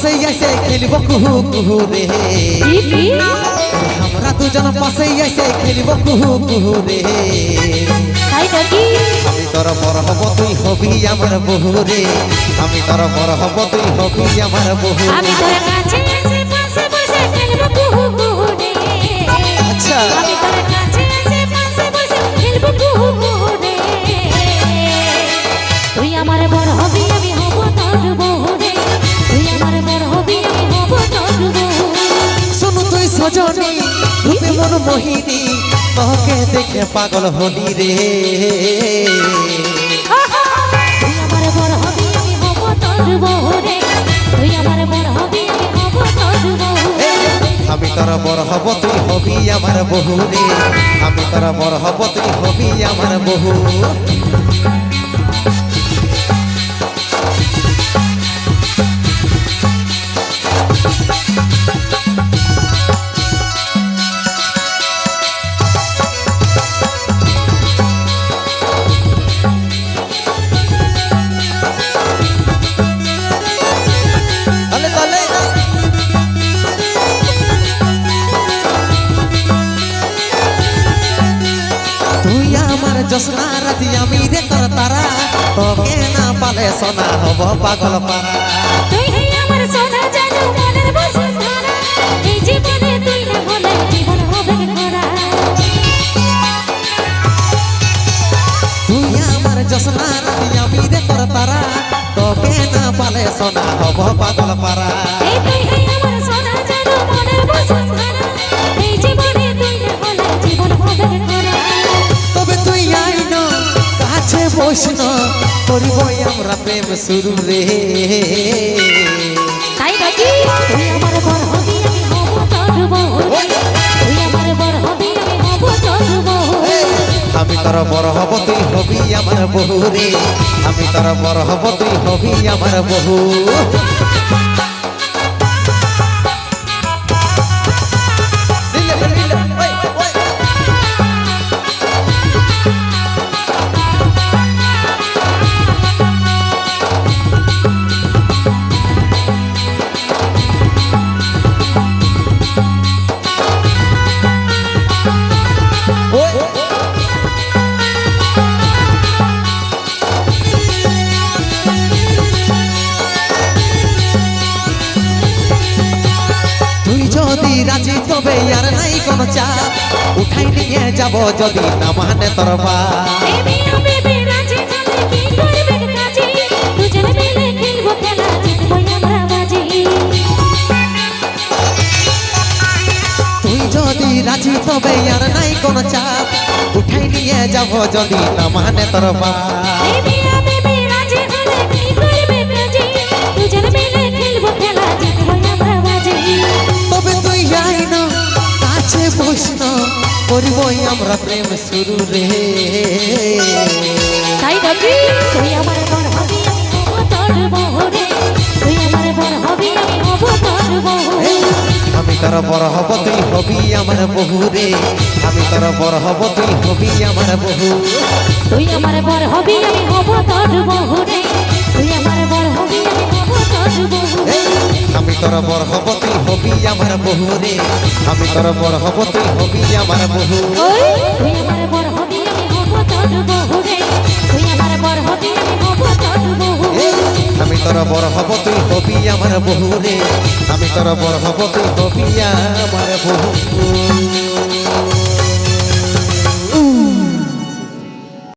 পাশে এসে খেলব কুহু কুহু রে। আমরা দুজন পাশে এসে খেলব কুহু কুহু রে। আমি তোর বড় হব তুই হবি আমার বহু রে। আমি তোর বড় হব তুই হবি আমার বহু আমি তোর কাছে এসে পাশে বসে খেলব কুহু কুহু রে। আচ্ছা। সজনী রূপে মন মোহিনী তোকে দেখে পাগল হলি রে। তুই আমার বড় হবি আমি হব তোর বউ রে তুই আমার বড় হবি আমি হব তোর বউ আমি তোর বড় হব তুই হবি আমার বহু রে আমি তোর বড় হব তুই হবি আমার বহু জসনা রাতি আমি রে তোর তারা। তোকে না পালে সোনা হব পাগল পারা তুই হে আমার সোনা জাদু মনের বসুন্ধরা এই জীবনে তুই না হলে জীবন হবে খরা তুই আমার জসনা রাতি আমি রে তোর তারা। তোকে না পালে সোনা হব পাগল বসন করিব আমরা প্রেম শুরু রে। তাই নাকি? তুই আমার বড় হবি আমি হব তোর বউ। তুই আমার বড় হবি আমি হব তোর বউ। আমি তোর বড় হব তুই হবি আমার বহু রে। আমি তোর বড় হব তুই হবি আমার বহু যদি রাজি তবে আর নাই কোন চাপ উঠাই নিয়ে যাব যদি না মানে তোর বাপ বেবি ও বেবি রাজি তুই যদি তবে আর নাই কোন চাপ উঠাই নিয়ে যাব যদি না মানে তোর বাপ শুরু রে তাই নাকি তুই আমার বড় হবি আমি হব তোর বউ রে তুই আমার বড় হবি আমি হব তোর বউ আমি তোর বড় হব তুই হবি আমার বহু রে আমি তোর বড় হব তুই হবি আমার বহু তুই আমার বড় হবি আমি হব তোর বউ রে তুই আমার বড় হবি আমি হব তোর বউ আমি তোর বড় হব তুই হবি আমার বহু রে আমি তোর বড় হব তুই হবি আমার বহু তোর বড় হব তুই হবি আমার বহু রে আমি তোর বড় হব তুই হবি আমার বহু।